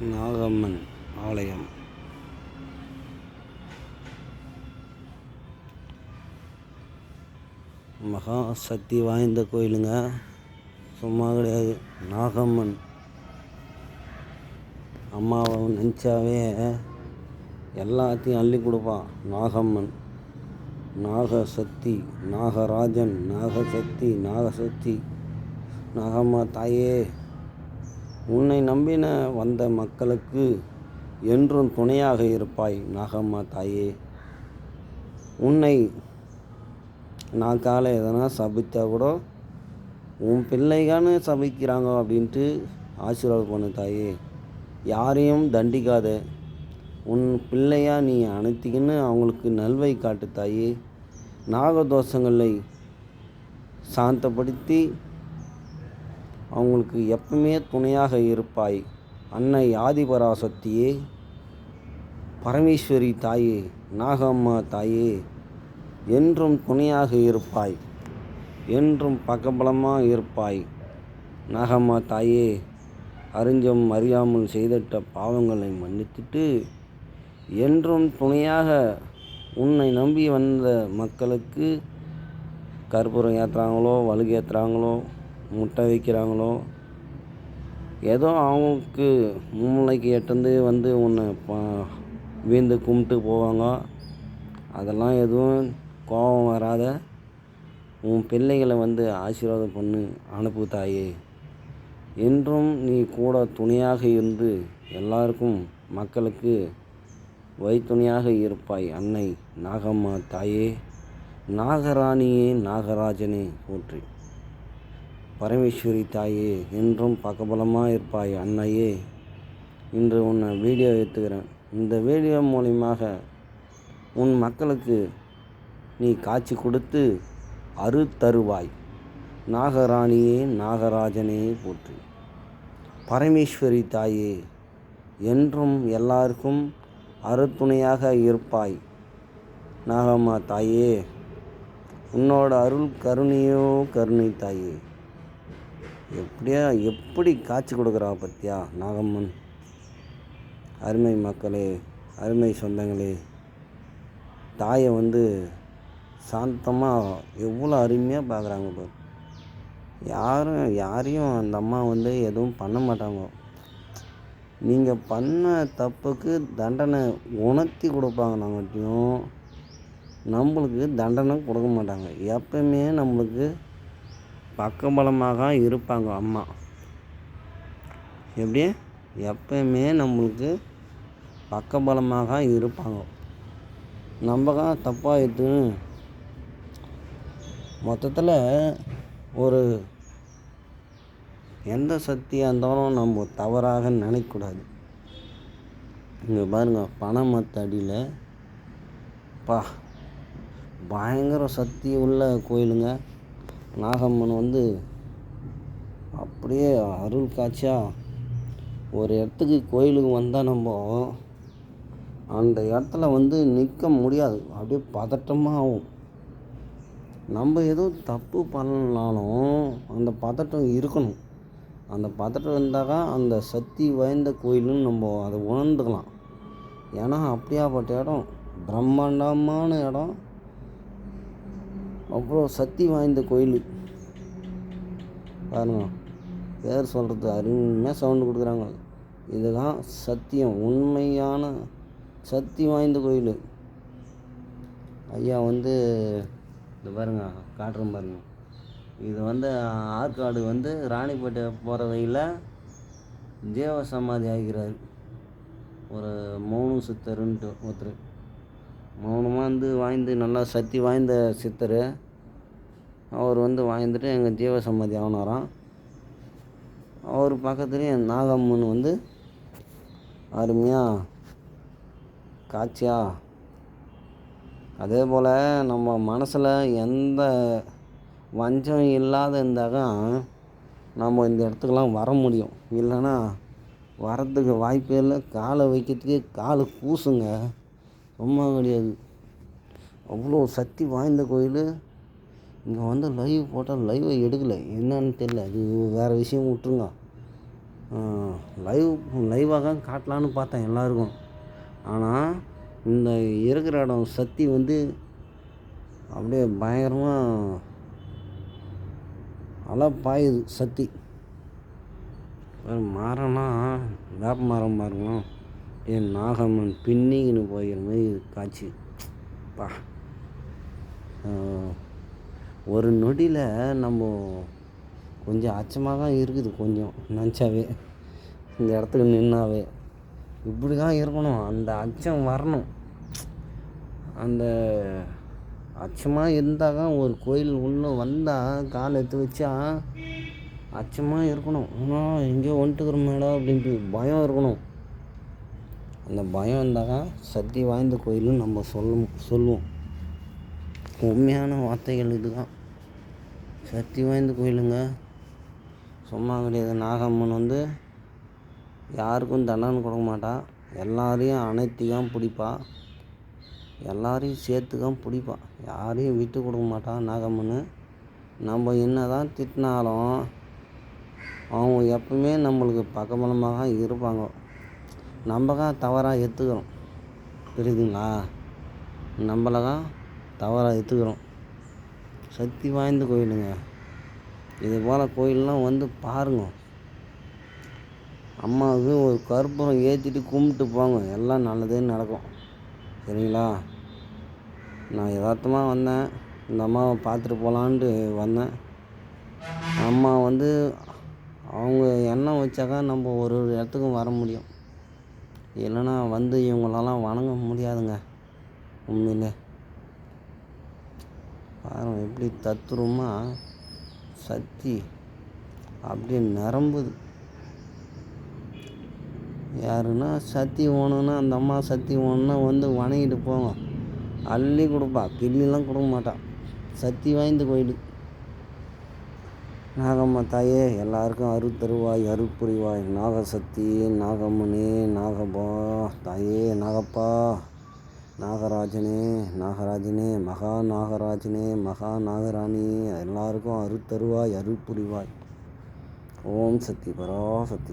நாகம்மன் ஆலயம். மகா சக்தி வாய்ந்த கோயிலுங்க. சும்மா கிடையாது. நாகம்மன். அம்மாவை நினச்சாவே எல்லாத்தையும் அள்ளி கொடுப்பான். நாகம்மன். நாகசக்தி நாகராஜன் நாகசக்தி நாகசக்தி நாகம்மா தாயே. உன்னை நம்பின வந்த மக்களுக்கு என்றும் துணையாக இருப்பாய் நாகம்மா தாயே. உன்னை நான் காலை எதனா சபித்தா கூட உன் பிள்ளைகான்னு சபிக்கிறாங்க அப்படின்ட்டு ஆசீர்வாதம் பண்ணு தாயே. யாரையும் தண்டிக்காத. உன் பிள்ளையா நீ அனைத்திக்கின்னு அவங்களுக்கு நல்வை காட்டு தாயே. நாகதோஷங்களை சாந்தப்படுத்தி அவங்களுக்கு எப்பவுமே துணையாக இருப்பாய். அன்னை ஆதிபராசக்தியே பரமேஸ்வரி தாயே நாகம்மா தாயே என்றும் துணையாக இருப்பாய். என்றும் பக்கபலமாக இருப்பாய். நாகம்மா தாயே அறிஞ்சம் அறியாமல் செய்திட்ட பாவங்களை மன்னித்துட்டு என்றும் துணையாக உன்னை நம்பி வந்த மக்களுக்கு கற்பூரம் ஏற்றுறாங்களோ வலுகு ஏற்றுறாங்களோ முட்டை வைக்கிறாங்களோ? ஏதோ அவங்களுக்கு மூளைக்கு எட்டந்து வந்து உன்னை பா வீந்து கும்பிட்டு போவாங்க. அதெல்லாம் எதுவும் கோபம் வராத. உன் பிள்ளைகளை வந்து ஆசீர்வாதம் பண்ணு அனுப்பு தாயே. என்றும் நீ கூட துணையாக இருந்து எல்லாருக்கும் மக்களுக்கு வைத்துணையாக இருப்பாய் அன்னை நாகம்மா தாயே. நாகராணியே நாகராஜனே போற்றி. பரமேஸ்வரி தாயே என்றும் பக்கபலமாக இருப்பாய் அன்னையே. இன்று உன்னை வீடியோ எடுத்துக்கிறேன் இந்த வீடியோ மூலியமாக உன் மக்களுக்கு நீ காட்சி கொடுத்து அரு தருவாய். நாகராணியே நாகராஜனே போற்றி. பரமேஸ்வரி தாயே என்றும் எல்லாருக்கும் அருத்துணையாக இருப்பாய். நாகம்மா தாயே உன்னோட அருள் கருணையோ கருணை தாயே. எப்படியா எப்படி காட்சி கொடுக்குறா பத்தியா நாகம்மன்? அருமை மக்களே அருமை சொந்தங்களே தாயை வந்து சாந்தமாக எவ்வளோ அருமையாக பார்க்குறாங்க பாரு. யாரும் யாரையும் அந்த அம்மா வந்து எதுவும் பண்ண மாட்டாங்க. நீங்கள் பண்ண தப்புக்கு தண்டனை உணர்த்தி கொடுப்பாங்க நாங்கள்ட்டையும் நம்மளுக்கு தண்டனை கொடுக்க மாட்டாங்க. எப்பயுமே நம்மளுக்கு பக்கபலமாக இருப்பாங்க அம்மா. எப்படி? எப்பயுமே நம்மளுக்கு பக்கபலமாக இருப்பாங்க. நம்ம தான் தப்பாக மொத்தத்தில் ஒரு எந்த சக்தியாக இருந்தாலும் நம்ம தவறாக நினைக்கக்கூடாது. இங்கே பாருங்கள் பனைமரத்து அடியில் பா பயங்கர சக்தி உள்ள கோயிலுங்க. நாகம்மன் வந்து அப்படியே அருள் காட்சியாக ஒரு இடத்துக்கு கோயிலுக்கு வந்தால் நம்ம அந்த இடத்துல வந்து நிற்க முடியாது. அப்படியே பதட்டமாக ஆகும். நம்ம ஏதோ தப்பு பண்ணலாலும் அந்த பதட்டம் இருக்கணும். அந்த பதட்டம் இருந்தால் அந்த சக்தி வாய்ந்த கோயிலுன்னு நம்ம அதை உணர்ந்துக்கலாம். ஏன்னா அப்படியாப்பட்ட இடம். பிரம்மாண்டமான இடம். அவ்வளோ சக்தி வாய்ந்த கோயில். பாருங்க பேர் சொல்கிறது அருமையாக சவுண்டு கொடுக்குறாங்க. இதுதான் சத்தியம் உண்மையான சக்தி வாய்ந்த கோயில். ஐயா வந்து இது பாருங்க காட்டுறேன் பாருங்க. இது வந்து ஆற்காடு வந்து ராணிப்பேட்டை போகிற வழியில் தேவ சமாதி ஆகிறார் ஒரு மௌன சித்தருன்ட்டு ஒருத்தர். மௌனமாக வந்து வாய்ந்து நல்லா சக்தி வாய்ந்த சித்தர். அவர் வந்து வாழ்ந்துட்டு எங்கள் ஜீவ சமாதி ஆனாராம் அவர் பக்கத்துலேயே நாகம்மன் வந்து அருமையாக காட்சியாக அதே போல் நம்ம மனசில் எந்த வஞ்சம் இல்லாத இருந்தால் நம்ம இந்த இடத்துக்கெல்லாம் வர முடியும். இல்லைன்னா வரத்துக்கு வாய்ப்பே இல்லை. காலை வைக்கிறதுக்கே காலு கூசுங்க. ரொம்ப கிடையாது. அவ்வளோ சக்தி வாய்ந்த கோயில். இங்கே வந்து லைவ் போட்டால் லைவை எடுக்கலை. என்னன்னு தெரில அது வேறு விஷயம் விட்ருங்க லைவ் லைவாக காட்டலான்னு பார்த்தேன் எல்லாருக்கும். ஆனால் இந்த இருக்கிற இடம் சக்தி வந்து அப்படியே பயங்கரமாக அலை பாயுது சக்தி மரம்னா வேப்ப மரம் பாருங்களா என் நாகம்மன் பின்னிக்கின்னு போகிற மாதிரி காட்சி. பா. ஒரு நொடியில் நம்ம கொஞ்சம் அச்சமாக தான் இருக்குது கொஞ்சம் நினச்சாவே. இந்த இடத்துக்கு நின்னாவே. இப்படி தான் இருக்கணும். அந்த அச்சம் வரணும். அந்த அச்சமாக இருந்தால் தான் ஒரு கோயில் உள்ளே வந்தால் கால் எடுத்து வச்சா அச்சமாக இருக்கணும். ஆனால் எங்கேயோ வந்துட்டுக்கிற மேடம் அப்படின்ட்டு பயம் இருக்கணும். அந்த பயம் இருந்தால் தான் சக்தி வாய்ந்த கோயிலுன்னு நம்ம சொல்ல சொல்லுவோம். உண்மையான வார்த்தைகள் இதுதான். சக்தி வாய்ந்த கோயிலுங்க. சும்மா கிடையாது. நாகம்மன் வந்து யாருக்கும் தண்டனை கொடுக்க மாட்டா. எல்லாரையும் அனைத்தையும் பிடிப்பா. எல்லாரையும் சேர்த்துக்கான் பிடிப்பா. யாரையும் விட்டு கொடுக்க மாட்டான் நாகம்மன். நம்ம என்ன தான் திட்டினாலும் அவங்க எப்பவுமே நம்மளுக்கு பக்கபலமாக இருப்பாங்க. நம்ம தான் தவறாக எடுத்துக்கிறோம் புரியுதுங்களா? நம்மளை தான் தவறாக எடுத்துக்கிறோம். சக்தி வாய்ந்த கோயிலுங்க. இது போல் கோயிலெலாம் வந்து பாருங்க. அம்மாவுக்கு ஒரு கற்பூரம் ஏற்றிட்டு கும்பிட்டு போங்க. எல்லாம் நல்லதே நடக்கும். சரிங்களா? நான் யதார்த்தமாக வந்தேன். இந்த அம்மாவை பார்த்துட்டு போகலான்ட்டு வந்தேன். அம்மா வந்து அவங்க எண்ணம் வச்சாக்கா நம்ம ஒரு ஒரு இடத்துக்கும் வர முடியும். இல்லைன்னா வந்து இவங்களெல்லாம் வணங்க முடியாதுங்க. உண்மையிலே. பாருங்க எப்படி தத்துருமா சக்தி அப்படியே நிரம்புது. யாருன்னா சக்தி ஓணுன்னா அந்த அம்மா சக்தி ஓணுன்னா வந்து வணங்கிட்டு போங்க. அள்ளி கொடுப்பா. கிள்ளிலாம் கொடுக்க மாட்டான் சக்தி வாய்ந்த கோயில் நாகம்மா தாயே எல்லாருக்கும் அருத்தருவாய் தருவாய் அருள் நாகசக்தி நாகம்மனே நாகபா தாயே நாகப்பா. நாகராஜனே நாகராஜனே மகா நாகராஜனே மகா நாகராணி எல்லாருக்கும் அருத்தருவாய் அருள் புரிவாய். ஓம் சக்தி பரா சக்தி.